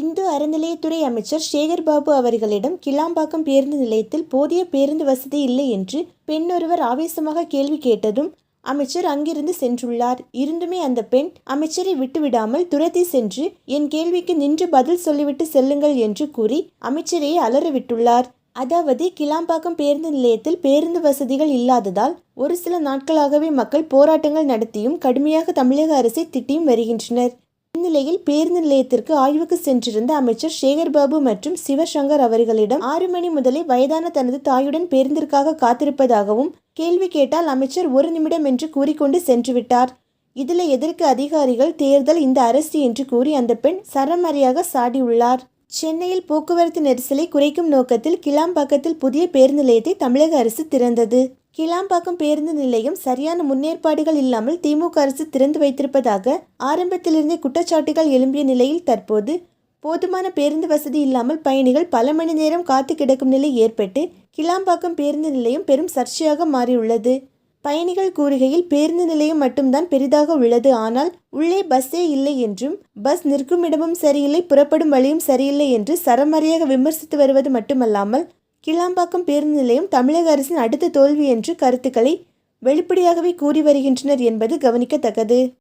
இந்து அறநிலையத்துறை அமைச்சர் சேகர் பாபு அவர்களிடம் கிளாம்பாக்கம் பேருந்து நிலையத்தில் போதிய பேருந்து வசதி இல்லை என்று பெண்ணொருவர் ஆவேசமாக கேள்வி கேட்டதும் அமைச்சர் அங்கிருந்து சென்றுள்ளார். இருந்துமே அந்த பெண் அமைச்சரை விட்டுவிடாமல் துரத்தி சென்று என் கேள்விக்கு நின்று பதில் சொல்லிவிட்டு செல்லுங்கள் என்று கூறி அமைச்சரையே அலறவிட்டுள்ளார் அதாவது கிளாம்பாக்கம் பேருந்து நிலையத்தில் பேருந்து வசதிகள் இல்லாததால் ஒரு சில நாட்களாகவே மக்கள் போராட்டங்கள் நடத்தியும் கடுமையாக தமிழக அரசை திட்டியும் வருகின்றனர். இந்நிலையில் பேருந்து நிலையத்திற்கு ஆய்வுக்கு சென்றிருந்த அமைச்சர் சேகர்பாபு மற்றும் சிவசங்கர் அவர்களிடம் ஆறு மணி முதலே வயதான தனது தாயுடன் பேருந்திற்காக காத்திருப்பதாகவும் கேள்வி கேட்டால் அமைச்சர் ஒரு நிமிடம் என்று கூறிக்கொண்டு சென்றுவிட்டார். இதில் எதற்கு அதிகாரிகள் தேர்தல் இந்த அரசு என்று கூறி அந்த பெண் சரமாரியாக சாடியுள்ளார். சென்னையில் போக்குவரத்து நெரிசலை குறைக்கும் நோக்கத்தில் கிளாம்பாக்கத்தில் புதிய பேருந்து நிலையத்தை தமிழக அரசு திறந்தது. கிளாம்பாக்கம் பேருந்து நிலையம் சரியான முன்னேற்பாடுகள் இல்லாமல் திமுக அரசு திறந்து வைத்திருப்பதாக ஆரம்பத்திலிருந்தே குற்றச்சாட்டுகள் எழும்பிய நிலையில் தற்போது போதுமான பேருந்து வசதி இல்லாமல் பயணிகள் பல மணி நேரம் காத்து கிடக்கும் நிலை ஏற்பட்டு கிளாம்பாக்கம் பேருந்து நிலையம் பெரும் சர்ச்சையாக மாறியுள்ளது. பயணிகள் கூறுகையில் பேருந்து நிலையம் மட்டும்தான் பெரிதாக உள்ளது. ஆனால் உள்ளே பஸ்ஸே இல்லை என்றும் பஸ் நிற்கும் இடமும் சரியில்லை புறப்படும் வழியும் சரியில்லை என்று சரமாரியாக விமர்சித்து வருவது மட்டுமல்லாமல் கிளாம்பாக்கம் பேருந்து நிலையம் தமிழக அரசின் அடுத்த தோல்வி என்று கருத்துக்களை வெளிப்படையாகவே கூறி வருகின்றனர் என்பது கவனிக்கத்தக்கது.